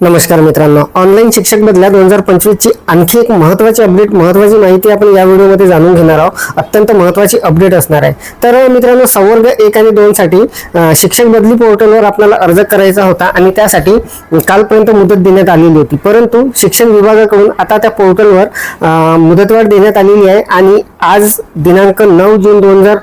नमस्कार मित्रांनो. ऑनलाईन शिक्षक बदल्या दोन हजार पंचवीसची आणखी एक महत्त्वाची अपडेट महत्त्वाची माहिती आपण या व्हिडिओमध्ये जाणून घेणार आहोत. अत्यंत महत्त्वाची अपडेट असणार आहे. तर मित्रांनो संवर्ग एक आणि दोन साठी शिक्षक बदली पोर्टलवर आपल्याला अर्ज करायचा होता आणि त्यासाठी कालपर्यंत मुदत देण्यात आलेली होती. परंतु शिक्षण विभागाकडून आता त्या पोर्टलवर मुदतवाढ देण्यात आलेली आहे आणि आज दिनांक नऊ जून दोन हजार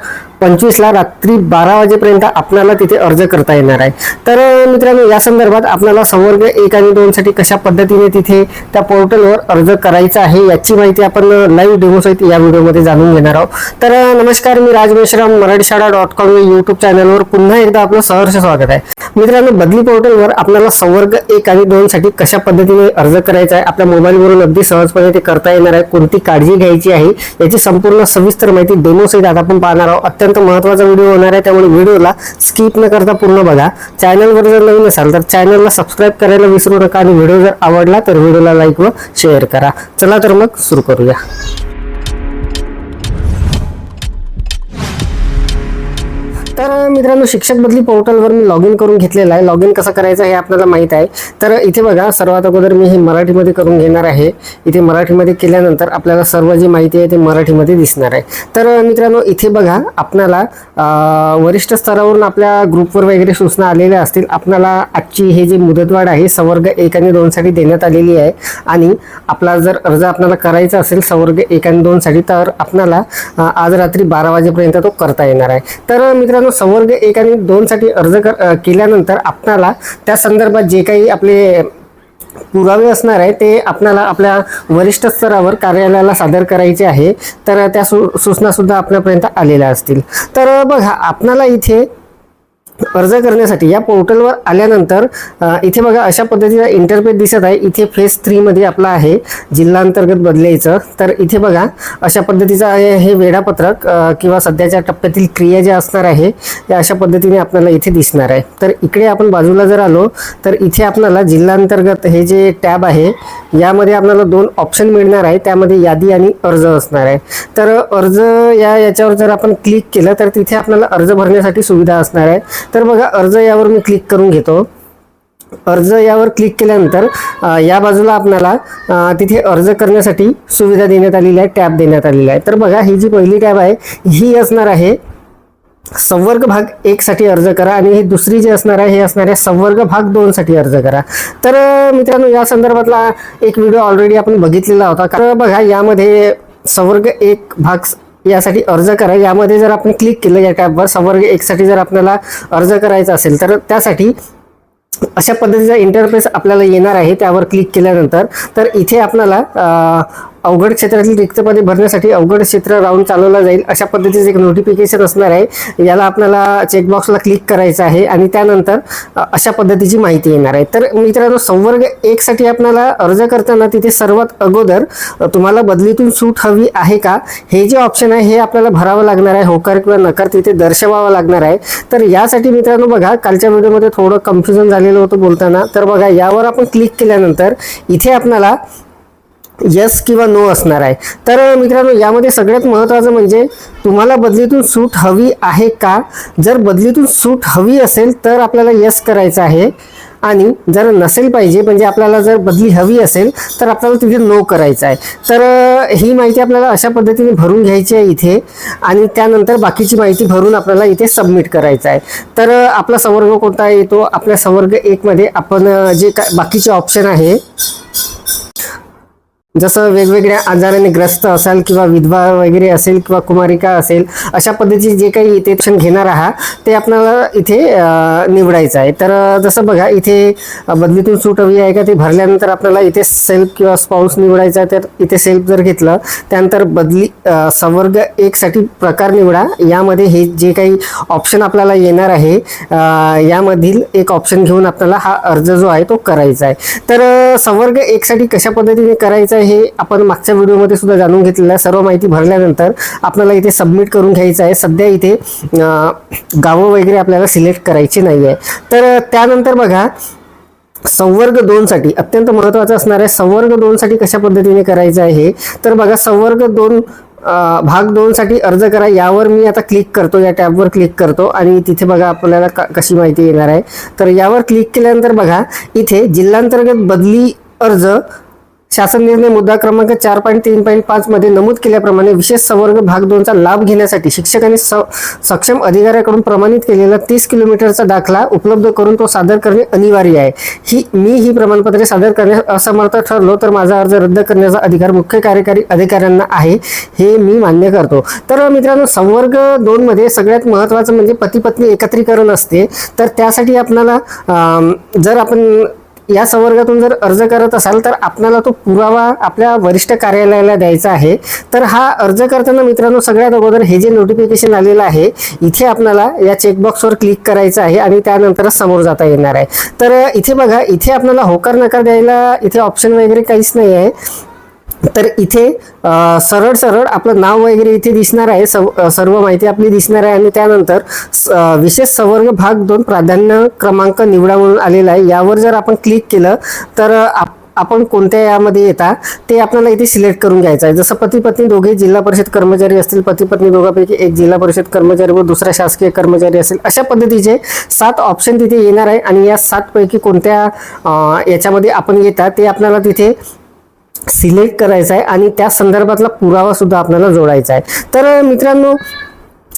पंचवीसला रात्री बारा वाजेपर्यंत आपल्याला तिथे अर्ज करता येणार आहे. तर मित्रांनो या संदर्भात आपल्याला संवर्ग एक आणि दोनसाठी कशा पद्धतीने तिथे त्या पोर्टलवर अर्ज करायचा आहे याची माहिती आपण लाईव्ह डेमोसहित या व्हिडिओमध्ये जाणून घेणार आहोत. तर नमस्कार मी राज मेश्राम मराठी शाळा डॉट कॉम या यूट्यूब चॅनलवर पुन्हा एकदा आपलं सहर्ष स्वागत आहे. मित्रांनो बदली पोर्टलवर आपल्याला संवर्ग एक आणि दोनसाठी कशा पद्धतीने अर्ज करायचा आहे आपल्या मोबाईलवरून अगदी सहजपणे ते करता येणार आहे. कोणती काळजी घ्यायची आहे याची संपूर्ण सविस्तर माहिती डेमोसहित आता आपण पाहणार आहोत. अत्यंत महत्त्वाचा व्हिडिओ होणार आहे. त्यामुळे व्हिडिओला स्किप न करता पूर्ण बघा. चॅनलवर जर नवीन असाल तर चॅनलला सबस्क्राईब करायला विसरू नका. आणि व्हिडिओ जर आवडला तर व्हिडिओला लाईक व शेअर करा. चला तर मग सुरू करूया. तर मित्रांनो शिक्षक बदली पोर्टलवर मी लॉग इन करून घेतलेलं आहे. लॉग इन कसं करायचं हे आपल्याला माहीत आहे. तर इथे बघा सर्वात अगोदर मी हे मराठीमध्ये करून घेणार आहे. इथे मराठीमध्ये केल्यानंतर आपल्याला सर्व जी माहिती आहे ते मराठीमध्ये दिसणार आहे. तर मित्रांनो इथे बघा आपणाला वरिष्ठ स्तरावरून आपल्या ग्रुपवर वगैरे सूचना आलेल्या असतील. आपणाला आजची हे जी मुदतवाढ आहे संवर्ग एक आणि दोनसाठी देण्यात आलेली आहे. आणि आपला जर अर्ज आपल्याला करायचा असेल संवर्ग एक आणि दोनसाठी तर आपणाला आज रात्री बारा वाजेपर्यंत तो करता येणार आहे. तर मित्रांनो संवर्ग एक आणि दोनसाठी अर्ज कर केल्यानंतर आपणाला त्या संदर्भात जे काही आपले पुरावे असणार आहे ते आपल्याला आपल्या वरिष्ठ स्तरावर कार्यालयाला सादर करायचे आहे. तर त्या सु सूचनासुद्धा आपल्यापर्यंत आलेल्या असतील. तर बघा आपणाला इथे अर्ज करण्यासाठी या पोर्टलवर आल्यानंतर इथे बघा अशा पद्धतीचा इंटरफेस दिसत आहे. इथे फेस थ्रीमध्ये आपला आहे जिल्हांतर्गत बदलायचं. तर इथे बघा अशा पद्धतीचं आहे हे वेळापत्रक किंवा सध्याच्या टप्प्यातील क्रिया ज्या असणार आहे त्या अशा पद्धतीने आपल्याला इथे दिसणार आहे. तर इकडे आपण बाजूला जर आलो तर इथे आपल्याला जिल्हांतर्गत हे जे टॅब आहे यामध्ये आपल्याला दोन ऑप्शन मिळणार आहे. त्यामध्ये यादी आणि अर्ज असणार आहे. तर अर्ज या याच्यावर जर आपण क्लिक केलं तर तिथे आपल्याला अर्ज भरण्यासाठी सुविधा असणार आहे. तर बघा अर्ज यावर मी क्लिक करून घेतो. अर्ज यावर क्लिक केल्यानंतर या बाजूला आपल्याला तिथे अर्ज करण्यासाठी सुविधा देण्यात आलेली आहे टॅब देण्यात आलेला आहे. तर बघा ही जी पहिली टॅब आहे ही असणार आहे संवर्ग भाग एकसाठी अर्ज करा आणि ही दुसरी जी असणार आहे हे असणार आहे संवर्ग भाग दोनसाठी अर्ज करा. तर मित्रांनो या संदर्भातला एक व्हिडिओ ऑलरेडी आपण बघितलेला होता. कारण बघा यामध्ये संवर्ग एक भाग यासाठी अर्ज करा. यामध्ये जर आपण क्लिक केलं या टॅबवर संवर्ग एकसाठी जर आपल्याला अर्ज करायचा असेल तर त्यासाठी अशा पद्धतीचा इंटरफेस आपल्याला येणार आहे त्यावर क्लिक केल्यानंतर. तर इथे आपल्याला अवघड क्षेत्रातील रिक्त पदे भरण्यासाठी अवघड क्षेत्र राऊंड चालवला जाईल अशा पद्धतीचं एक नोटिफिकेशन असणार आहे. याला आपल्याला चेकबॉक्सला क्लिक करायचं आहे आणि त्यानंतर अशा पद्धतीची माहिती येणार आहे. तर मित्रांनो संवर्ग एकसाठी आपल्याला अर्ज करताना तिथे सर्वात अगोदर तुम्हाला बदलीतून सूट हवी आहे का? हे जे ऑप्शन आहे हे आपल्याला भरावं लागणार आहे. होकार किंवा नकार तिथे दर्शवावं लागणार आहे. तर यासाठी मित्रांनो बघा कालच्या व्हिडिओमध्ये थोडं कन्फ्युजन झालेलं होतं बोलताना. तर बघा यावर आपण क्लिक केल्यानंतर इथे आपल्याला यस किंवा नो असणार आहे. तर मित्रांनो यामध्ये सगळ्यात महत्त्वाचं म्हणजे तुम्हाला बदलीतून सूट हवी आहे का? जर बदलीतून सूट हवी असेल तर आपल्याला यस करायचं आहे. आणि जर नसेल पाहिजे म्हणजे आपल्याला जर बदली हवी असेल तर आपल्याला तिथे नो करायचं आहे. तर ही माहिती आपल्याला अशा पद्धतीने भरून घ्यायची आहे इथे. आणि त्यानंतर बाकीची माहिती भरून आपल्याला इथे सबमिट करायचं आहे. तर आपला संवर्ग कोणता येतो आपल्या संवर्ग एकमध्ये आपण जे काय बाकीचे ऑप्शन आहे जसं वेगवेगळ्या आजाराने ग्रस्त असाल किंवा विधवा वगैरे असेल किंवा कुमारिका असेल अशा पद्धतीचे जे काही इथे शिक्षण घेणार आहात ते आपल्याला इथे निवडायचं आहे. तर जसं बघा इथे बदलीतून सूट हवी आहे का ते भरल्यानंतर आपल्याला इथे सेल्फ किंवा स्पाऊस निवडायचा आहे तर इथे सेल्फ जर घेतलं त्यानंतर बदली संवर्ग एकसाठी प्रकार निवडा. यामध्ये हे जे काही ऑप्शन आपल्याला येणार आहे यामधील एक ऑप्शन घेऊन आपल्याला हा अर्ज जो आहे तो करायचा आहे. तर संवर्ग एकसाठी कशा पद्धतीने करायचा आहे हे आपण मागच्या व्हिडिओमध्ये सुद्धा जाणून घेतलेलं आहे. सर्व माहिती भरल्यानंतर आपल्याला इथे सबमिट करून घ्यायचं आहे. सध्या इथे गावं वगैरे आपल्याला सिलेक्ट करायची नाही आहे तर त्यानंतर बघा संवर्ग दोनसाठी अत्यंत महत्त्वाचं असणार आहे संवर्ग दोनसाठी कशा पद्धतीने करायचं आहे हे. तर बघा संवर्ग दोन भाग दोनसाठी अर्ज करा. यावर मी आता क्लिक करतो या टॅबवर क्लिक करतो आणि तिथे बघा आपल्याला क- कशी माहिती येणार आहे. तर यावर क्लिक केल्यानंतर बघा इथे जिल्हांतर्गत बदली अर्ज शासन निर्णय मुद्दा क्रमांक चार पॉईंट तीन पॉईंट पाच मध्ये नमूद केल्याप्रमाणे विशेष संवर्ग भाग दोनचा लाभ घेण्यासाठी शिक्षकांनी स- सक्षम अधिकाऱ्याकडून प्रमाणित केलेला तीस किलोमीटरचा दाखला उपलब्ध करून तो सादर करणे अनिवार्य आहे. ही मी ही प्रमाणपत्रे सादर करण्यास असमर्थ ठरलो तर माझा अर्ज रद्द करण्याचा अधिकार मुख्य कार्यकारी अधिकाऱ्यांना आहे हे मी मान्य करतो. तर मित्रांनो संवर्ग दोन मध्ये सगळ्यात महत्त्वाचं म्हणजे पती पत्नी एकत्रीकरण असते. तर त्यासाठी आपल्याला जर आपण या संवर्गातून जर अर्ज करत असाल तर आपल्याला तो पुरावा आपल्या वरिष्ठ कार्यालयाला द्यायचा आहे. तर हा अर्ज करताना मित्रांनो सगळ्यात अगोदर हे जे नोटिफिकेशन आलेलं आहे इथे आपल्याला या चेकबॉक्सवर क्लिक करायचं आहे आणि त्यानंतरच समोर जाता येणार आहे. तर इथे बघा इथे आपल्याला होकार नकार द्यायला इथे ऑप्शन वगैरे काहीच नाही आहे तर इथे सरळ सरळ आपलं नाव वगैरे इथे दिसणार आहे. सव सर्व माहिती आपली दिसणार आहे आणि त्यानंतर स- विशेष संवर्ग भाग दोन प्राधान्य क्रमांक निवडा म्हणून आलेला आहे. यावर जर आपण क्लिक केलं तर आप- आपण कोणत्या यामध्ये येता ते आपल्याला इथे सिलेक्ट करून घ्यायचं आहे. जसं पती पत्नी दोघे जिल्हा परिषद कर्मचारी असतील पती पत्नी दोघांपैकी एक जिल्हा परिषद कर्मचारी व दुसरा शासकीय कर्मचारी असेल अशा पद्धतीचे सात ऑप्शन तिथे येणार आहे. आणि या सातपैकी कोणत्या याच्यामध्ये आपण येता ते आपल्याला तिथे सिलेक्ट करायचा आहे आणि त्या संदर्भातला पुरावा सुद्धा आपल्याला जोडायचा आहे. तर मित्रांनो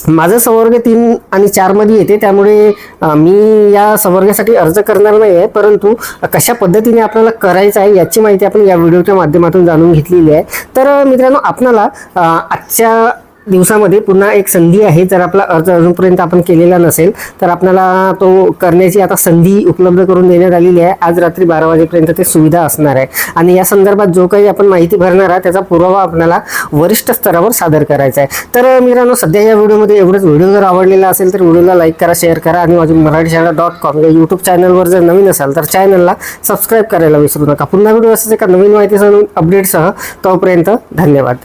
माझं संवर्ग तीन आणि चारमध्ये येते त्यामुळे मी या संवर्गासाठी अर्ज करणार नाही आहे परंतु कशा पद्धतीने आपल्याला करायचं आहे याची माहिती आपण या व्हिडिओच्या माध्यमातून जाणून घेतलेली आहे. तर मित्रांनो आपणाला आजच्या दिवसामध्ये पुन्हा एक संधी आहे. जर आपला अर्ज अजूनपर्यंत आपण केलेला नसेल तर आपल्याला तो करण्याची आता संधी उपलब्ध करून देण्यात आलेली आहे. आज रात्री बारा वाजेपर्यंत ते सुविधा असणार आहे. आणि या संदर्भात जो काही आपण माहिती भरणार आहे त्याचा पुरावा आपल्याला वरिष्ठ स्तरावर सादर करायचा आहे. तर मित्रांनो सध्या या व्हिडिओमध्ये एवढंच. व्हिडिओ जर आवडलेला असेल तर व्हिडिओला लाईक करा शेअर करा आणि माझी मराठी शाळा डॉट कॉम या यूट्यूब चॅनलवर जर नवीन असाल तर चॅनलला सबस्क्राईब करायला विसरू नका. पुन्हा व्हिडिओ असं एका नवीन माहितीसह अपडेटसह तोपर्यंत धन्यवाद.